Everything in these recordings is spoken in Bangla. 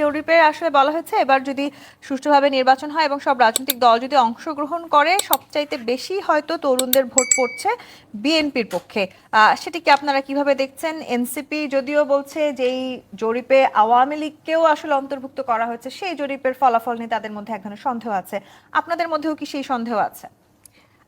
জরিপে আসলে বলা হয়েছে এবার যদি সুষ্ঠুভাবে নির্বাচন হয় এবং সব রাজনৈতিক দল যদি অংশগ্রহণ করে সবচাইতে বেশি হয়তো তরুণদের ভোট পড়ছে বিএনপির পক্ষে। আহ, সেটি কি আপনারা কীভাবে দেখছেন? এনসিপি যদিও বলছে যে এই জরিপে আওয়ামী লীগকেও আসলে অন্তর্ভুক্ত করা হয়েছে সেই জরিপের ফলাফল নিয়ে তাদের মধ্যে এক ধরনের সন্দেহ আছে। আপনাদের মধ্যেও কি সেই সন্দেহ আছে?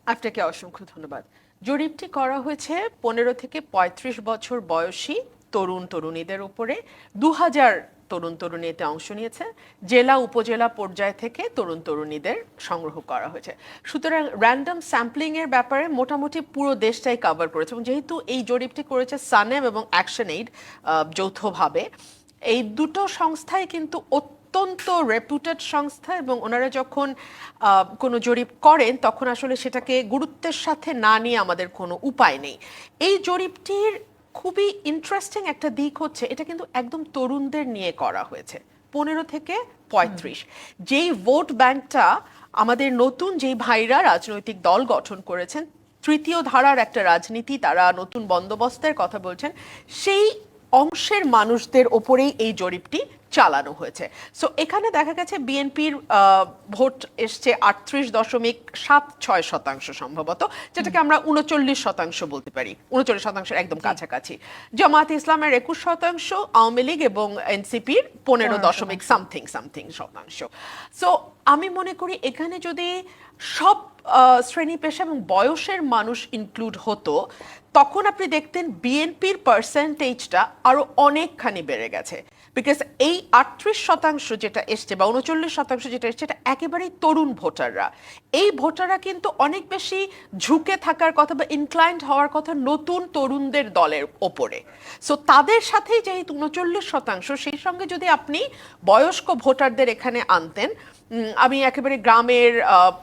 আপনাকে অসংখ্য ধন্যবাদ। জরিপটি করা হয়েছে পনেরো থেকে ৩৫ বছর বয়সী তরুণ তরুণীদের উপরে। দু হাজার তরুণ তরুণী এতে অংশ নিয়েছে। জেলা, উপজেলা পর্যায় থেকে তরুণ তরুণীদের সংগ্রহ করা হয়েছে। সুতরাং র্যান্ডম স্যাম্পলিং এর ব্যাপারে মোটামুটি পুরো দেশটাই কভার করেছে এবং যেহেতু এই জরিপটি করেছে সানেম এবং অ্যাকশন এইড যৌথভাবে, এই দুটো সংস্থাই কিন্তু অত্যন্ত রেপুটেড সংস্থা এবং ওনারা যখন কোনো জরিপ করেন, তখন আসলে সেটাকে গুরুত্বের সাথে না নিয়ে আমাদের কোনো উপায় নেই। এই জরিপটির খুবই ইন্টারেস্টিং একটা দিক হচ্ছে এটা কিন্তু একদম তরুণদের নিয়ে করা হয়েছে পনেরো থেকে পঁয়ত্রিশ। যেই ভোট ব্যাংকটা আমাদের নতুন যেই ভাইরা রাজনৈতিক দল গঠন করেছেন তৃতীয় ধারার একটা রাজনীতি তারা নতুন বন্দোবস্তের কথা বলছেন সেই অংশের মানুষদের ওপরেই এই জরিপটি চালানো হয়েছে। সো এখানে দেখা গেছে বিএনপির ভোট এসছে আটত্রিশ দশমিক সাত ছয় শতাংশ সম্ভবত যেটাকে আমরা উনচল্লিশ শতাংশ বলতে পারি। উনচল্লিশ শতাংশের একদম কাছাকাছি। জামাত ইসলামের একুশ শতাংশ আওয়ামী লীগ এবং এনসিপির পনেরো দশমিক সামথিং সামথিং শতাংশ। সো আমি মনে করি এখানে যদি সব শ্রেণি পেশা এবং বয়সের মানুষ ইনক্লুড হতো তখন আপনি দেখতেন বিএনপির পার্সেন্টেজটা আরও অনেকখানি বেড়ে গেছে। বিকজ এই আটত্রিশ শতাংশ যেটা এসছে বা উনচল্লিশ শতাংশ যেটা এসছে, এটা একেবারেই তরুণ ভোটাররা। এই ভোটাররা কিন্তু অনেক বেশি ঝুঁকে থাকার কথা বা ইনক্লাইন্ড হওয়ার কথা নতুন তরুণদের দলের ওপরে। সো তাদের সাথেই যেহেতু উনচল্লিশ শতাংশ, সেই সঙ্গে যদি আপনি বয়স্ক ভোটারদের এখানে আনতেন আমি একেবারে গ্রামের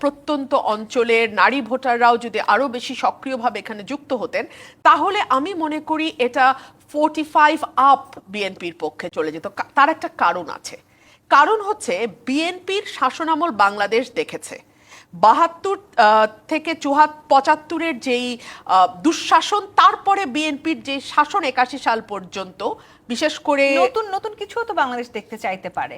প্রত্যন্ত অঞ্চলের নারী ভোটাররাও যদি আরও বেশি সক্রিয়ভাবে এখানে যুক্ত হতেন, তাহলে আমি মনে করি এটা ফোর্টি ফাইভ আপ বিএনপির পক্ষে চলে যেত। তার একটা কারণ আছে। কারণ হচ্ছে বিএনপির শাসনামল বাংলাদেশ দেখেছে। বাহাত্তর থেকে চুহাত, পঁচাত্তরের যেই দুঃশাসন, তারপরে বিএনপির যে শাসন একাশি সাল পর্যন্ত, বিশেষ করে নতুন নতুন কিছু তো বাংলাদেশ দেখতে চাইতে পারে।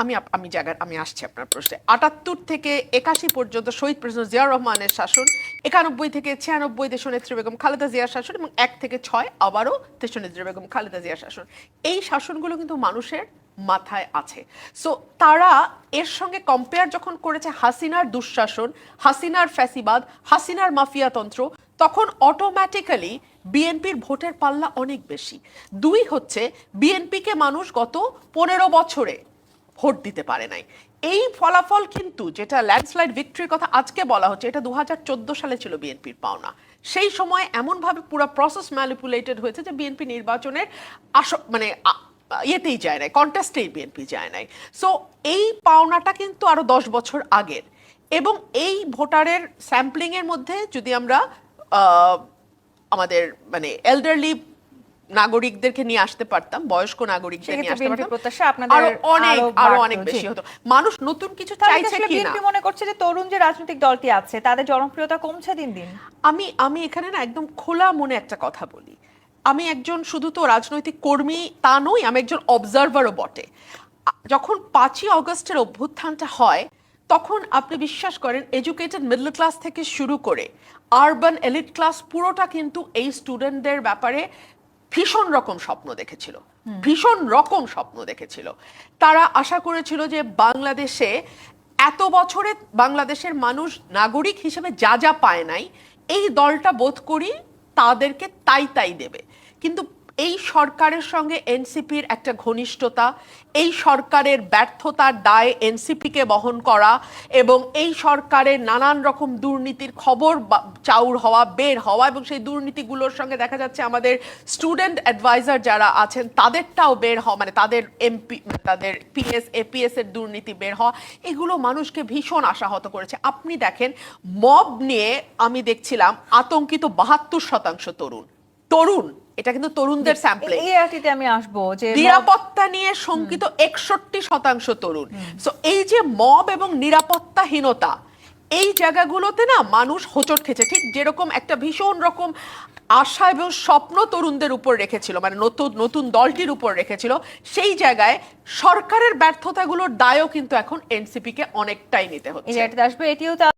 আমি আমি জায়গার আমি আসছি আপনার প্রশ্নে। আটাত্তর থেকে একাশি পর্যন্ত শহীদ প্রেসিডেন্ট জিয়া রহমানের শাসন, একানব্বই থেকে ছিয়ানব্বই দেশনেত্রী বেগম খালেদা জিয়ার শাসন এবং এক থেকে ছয় আবারও দেশনেত্রী বেগম খালেদা জিয়ার শাসন। এই শাসনগুলো কিন্তু মানুষের মাথায় আছে। সো তারা এর সঙ্গে কম্পেয়ার যখন করেছে হাসিনার দুঃশাসন, হাসিনার ফ্যাসিবাদ, হাসিনার মাফিয়াতন্ত্র, তখন অটোমেটিক্যালি বিএনপির ভোটের পাল্লা অনেক বেশি। দুই হচ্ছে, বিএনপিকে মানুষ গত পনেরো বছরে ভোট দিতে পারে নাই। এই ফলাফল কিন্তু যেটা ল্যান্ডস্লাইড ভিক্টরির কথা আজকে বলা হচ্ছে, এটা দু হাজার চোদ্দ সালে ছিল বিএনপির পাওনা। সেই সময় এমনভাবে পুরো প্রসেস ম্যানিপুলেটেড হয়েছে যে বিএনপি নির্বাচনের আস মানে ইয়েতেই যায় নাই কন্টেস্টেই বিএনপি যায় নাই। সো এই পাওনাটা কিন্তু আরও দশ বছর আগের। এবং এই ভোটারের স্যাম্পলিংয়ের মধ্যে যদি আমরা আমাদের মানে এল্ডারলি নাগরিকদেরকে নিয়ে আসতে পারতাম বয়স্ক নাগরিকদের নিয়ে আসতে পারতাম। প্রত্যাশা আপনাদের আরও অনেক আরও অনেক বেশি হতো। মানুষ নতুন কিছু চাইছে কি না? বিএনপি মনে করছে যে তরুণ যে রাজনৈতিক দলটি আছে তাদের জনপ্রিয়তা কমছে দিন দিন। আমি আমি এখানে না একদম খোলা মনে একটা কথা বলি। আমি একজন শুধু তো রাজনৈতিক কর্মী তা নই আমি একজন অবজারভারও বটে। যখন পাঁচই অগস্টের অভ্যুত্থানটা হয় তখন আপনি বিশ্বাস করেন এডুকেটেড মিডল ক্লাস থেকে শুরু করে আরবান এলিট ক্লাস পুরোটা কিন্তু এই স্টুডেন্টদের ব্যাপারে ভীষণ রকম স্বপ্ন দেখেছিল। ভীষণ রকম স্বপ্ন দেখেছিল। তারা আশা করেছিল যে বাংলাদেশে এত বছরে বাংলাদেশের মানুষ নাগরিক হিসেবে যা যা পায় নাই, এই দলটা বোধ করি তাদেরকে তাই তাই দেবে। কিন্তু এই সরকারের সঙ্গে এনসিপির একটা ঘনিষ্ঠতা, এই সরকারের ব্যর্থতার দায় এনসিপিকে বহন করা এবং এই সরকারের নানান রকম দুর্নীতির খবর চাউর হওয়া, বের হওয়া এবং সেই দুর্নীতিগুলোর সঙ্গে দেখা যাচ্ছে আমাদের স্টুডেন্ট অ্যাডভাইজার যারা আছেন, তাদেরটাও বের হওয়া মানে তাদের এমপি তাদের পিএস, এপিএস এর দুর্নীতি বের হওয়া, এগুলো মানুষকে ভীষণ আশাহত করেছে। আপনি দেখেন, মব নিয়ে আমি দেখছিলাম আতঙ্কিত বাহাত্তর শতাংশ তরুণ। তরুণ এটা কিন্তু তরুণদের স্যাম্পলিং এই আরটিতে আমি আসব যে নিরাপত্তা নিয়ে শঙ্কিত একষট্টি শতাংশ তরুণ। সো এই যে মব এবং নিরাপত্তাহীনতা এই জায়গাগুলোতে না মানুষ হোঁচট খেছে ঠিক যেরকম একটা ভীষণ রকম আশা এবং স্বপ্ন তরুণদের উপর রেখেছিল মানে নতুন নতুন দলটির উপর রেখেছিল সেই জায়গায় সরকারের ব্যর্থতাগুলোর দায়ও কিন্তু এখন এনসিপি কে অনেকটাই নিতে হচ্ছে। আসবে এটিও